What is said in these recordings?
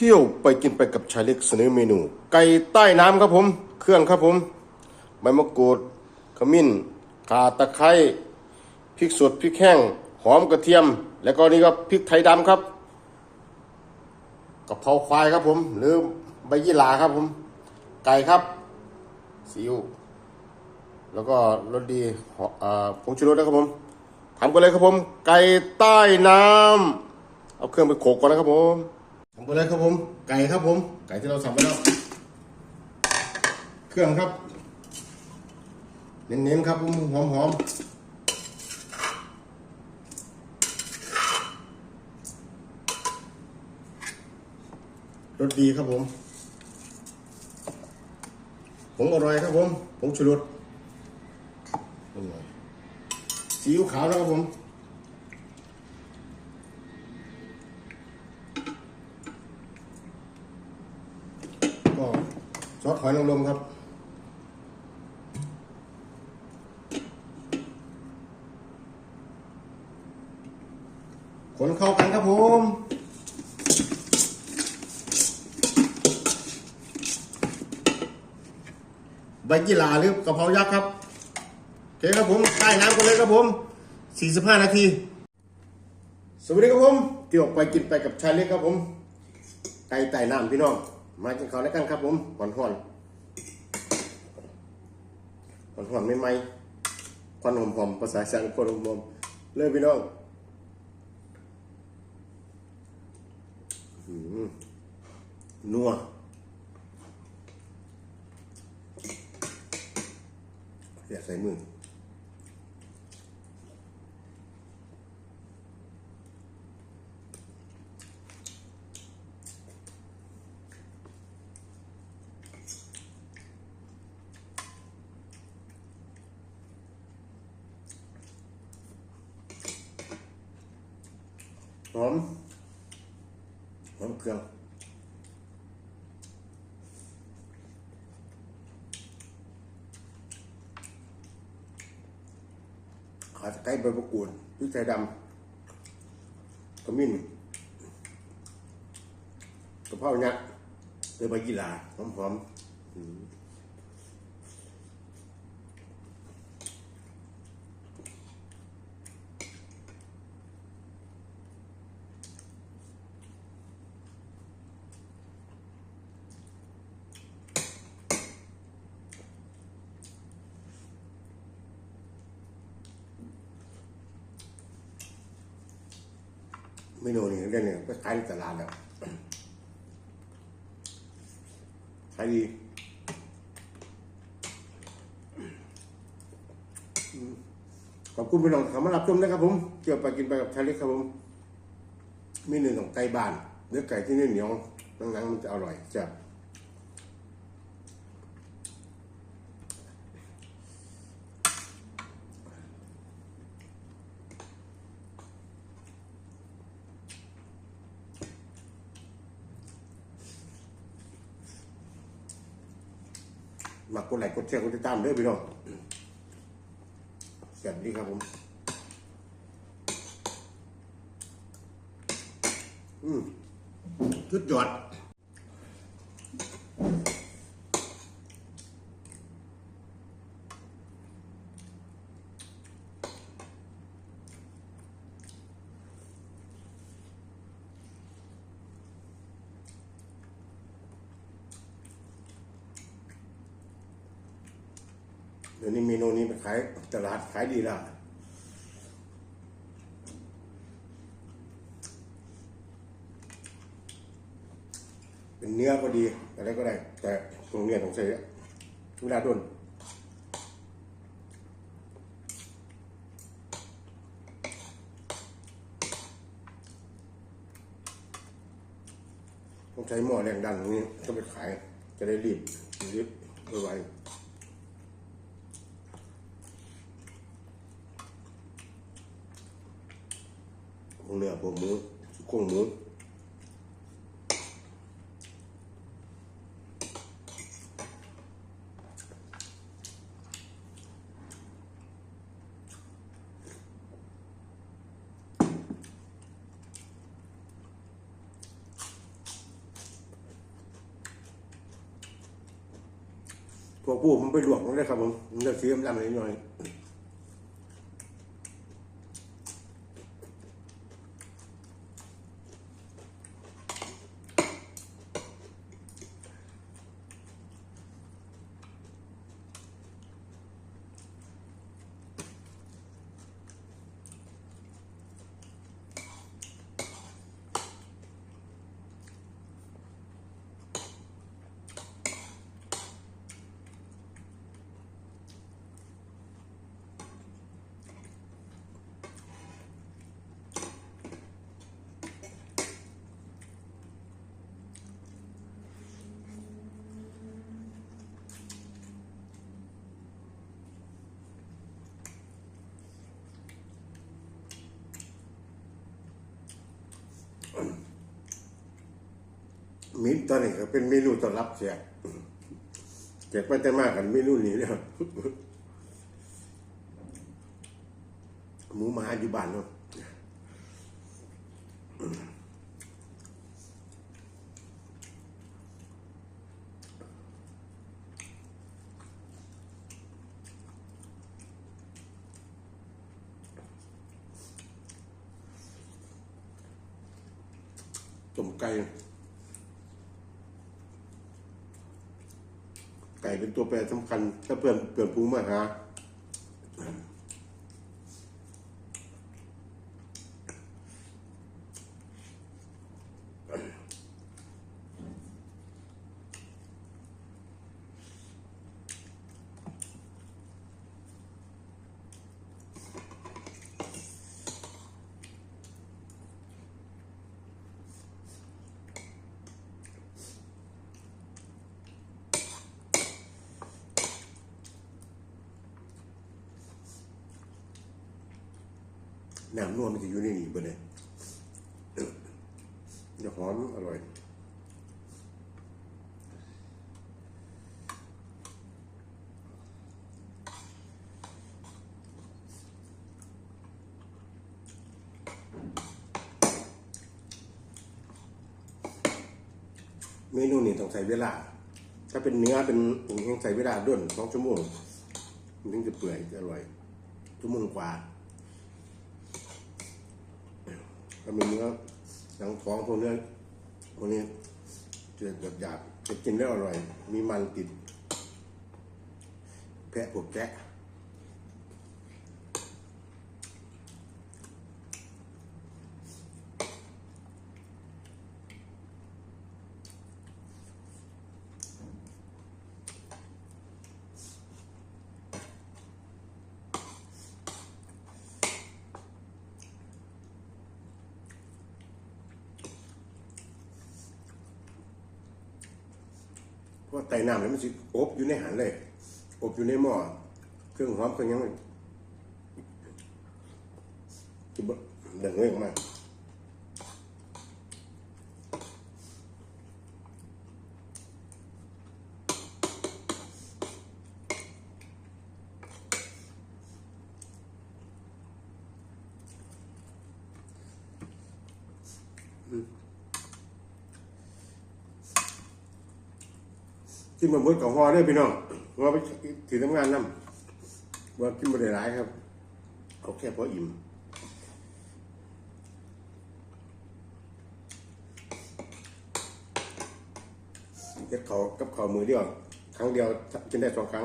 เที่ยวไปกินไปกับชายเล็กเสนอเมนู ไก่ใต้น้ำครับผม เครื่องครับผมใบมะกรูดขมิ้นข่าตะไคร้พริกสดพริกแห้งหอมกระเทียม แล้วก็นี่ก็พริกไทยดำครับกะเพราควายครับผม หรือใบยี่หร่าครับผม ไก่ครับซีอิ๊วแล้วก็รสดีหออ่าผงชูรสนะครับผมทำกันเลยครับผม ไก่ใต้น้ำเอาเครื่องไปโขกก่อนนะครับผม ทำกันเลยครับผม ไก่ครับผม ไก่ที่เราสั่งไปแล้ว เครื่องครับ เน้นๆครับผมหอมๆรสดีครับผมผงอร่อยครับผมผงชูรสอร่อยซีอิ๊วขาวนะครับผม ก็ซ อสหอยนางรมครับคนเข้ากันครับผมใบยี่หร่าหรือกะเพรายักษ์ครับโอเคครับผมใต้น้ำกันเลยครับผม 45 นาที สวัสดีครับผมเที่ยวไปกินไปกับชายเล็กครับผมไก่ไต่น้ำพี่น้อง มากินข้าวด้วยกันครับผมหอนหอนหอนหอนไม่ไหมควันหอมหอมภาษาสังควันหอมหอมเลยพี่น้องนัวอย่าใส่มือ อมหอมเครื่องขาตะไคร้ใบมะกรูดพริกไทยดำขมิ้นกระเพรายักษ์เตยใบกีฬาหอมๆอืม เมนูนี้เรื่องนี้ก็ขายในตลาดแล้วขายดีขอบคุณพี่น้องสำหรับชมนะครับผมเกี่ยวไปกินไปกับชาลิกครับผมเมนูของไก่บ้านเนื้อไก่ที่เนื้อเหนียวหนังๆมันจะอร่อยจะ มากกดไลค์กดแชร์กดติดตามด้วยพี่น้องสวัสดีครับผม อืมชุดยอด เดี๋ยวนี้เมนูนี้ไปขายตลาดขายดีแล้วเป็นเนื้อก็ดีอะไรก็ได้ แต่ตรงเนี้ยต้องใช้เวลาโดนต้องใช้หม้อแรงดันตรงนี้ก็ไปขายจะได้รีบรีบไวๆ เนื้อพวกหมูโครงหมูพวกผู้ผมไปหลวงได้ครับผมเลือกซื้อมันดำหน่อย มีตอนนี้ก็เป็นเมนูต้อนรับแขกแขกไปแต่มากกันเมนูนี้เนี่ยหมูมาอยู่บ้านเนาะ ต้มไก่ ไก่เป็นตัวแปรสำคัญถ้าเพื่อนเพื่อนภูมิมาหา น้ำนวลมันจะอยู่ในนี้บ่เนี่ยจะหอมอร่อยเมนูนี้ต้องใช้เวลา ถ้าเป็นเนื้อเป็นอย่างนี้ใช้เวลาด้วนสองชั่วโมงมันถึงจะเปื่อยจะอร่อยชั่วโมงกว่า ถ้ามีเนื้อหนังท้องพวกเนื้อพวกนี้จะแบบหยาบๆจะกินแล้วอร่อย มีมันติดแพะพวกแกะ ราะไตน้ำเนี่ยมันสิอบอยู่ในหันเลย อบอยู่ในหม้อเครื่องหอมเครื่องยังจะเดินเรื่องอกมาก กินมาเบิดกับฮอได้พี่น้องว่าไปถือทำงานนํว่ากินมาได้หลายครับเอาแค่พออิ่มเก็ดเขากับเขามือเดียว ครั้งเดียวกินได้สองครั้ง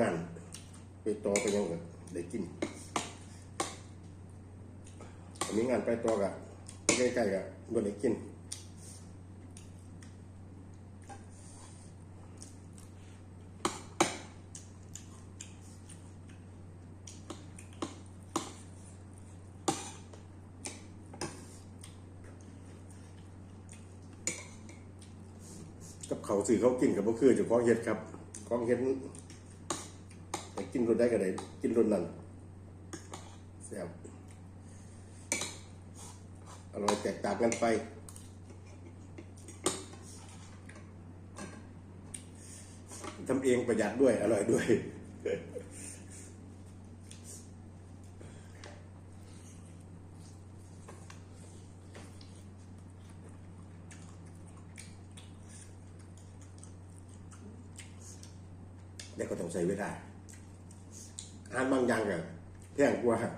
งาน ไปต่อไปยังกับได้กินมีงานไปต่อกับใกล้ๆกับบ่ได้กินกับเขาสื่อเขากินกับบ่คือเจ้าของเฮ็ดครับของเฮ็ด กินรสได้ก็ได้กินรสนั้นแซ่บอร่อยแตกต่างกันไปทำเองประหยัดด้วย อร่อยด้วยแต่ก็ต้องใช้เวลา อาหารบางอย่างก็แพงกว่าอาหา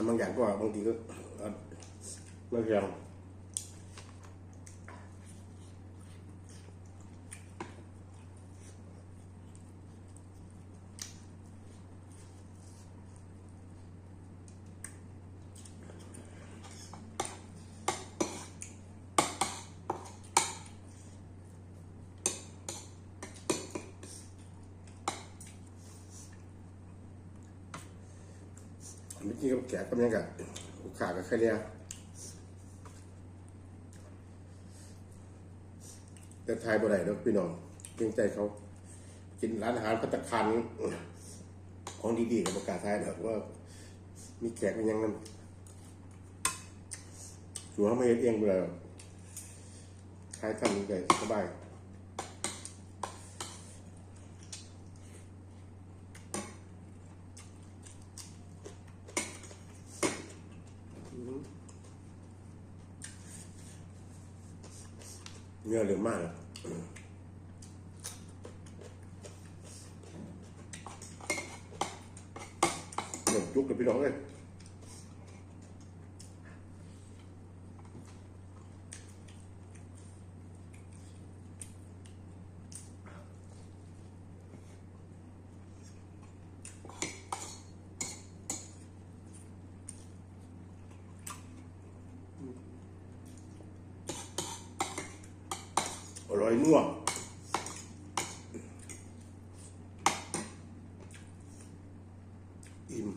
รบางอย่างก็บางทีก็เอาไม่แพง มื่อกี้ก็แกะก็ยังกับลูกค้าก็แค่เนี้ยแต่ทายบ่ได้เนาะพี่น้องเกรงใจเขา กินร้านอาหารพัตตาคารของดีๆกับประกาศทายนะว่า มีแขกมันยังนั้นชัวร์เขาไม่เฮ็ดเองเลยทายทำนี่ใจสบาย เนื้อเหลืองมากเลยหนุ่มจุกเลยพี่น้องเลยอ ร่อยนัวอิ่ม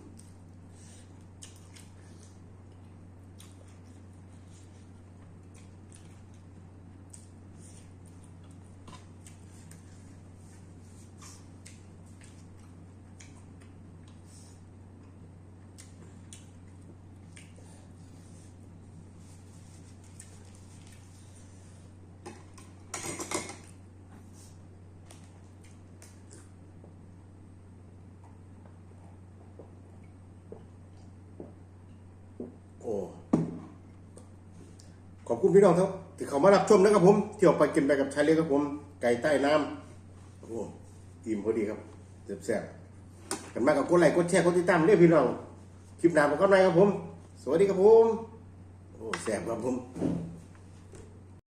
โอ้ ข อบคุณพี่น้องครับที่เขามารับชมนะครับผมที่ออกไปกินไปกับชายเล็กครับผม ไก่ใต้น้ำโอ้อิ่มพอดีครับแซ่บๆกันมากกับกดไลค์กดแชร์กดติดตามเรียกพี่น้องคลิปหน้าผมก็นายครับผม สวัสดีครับผม โอ้แซ่บครับผม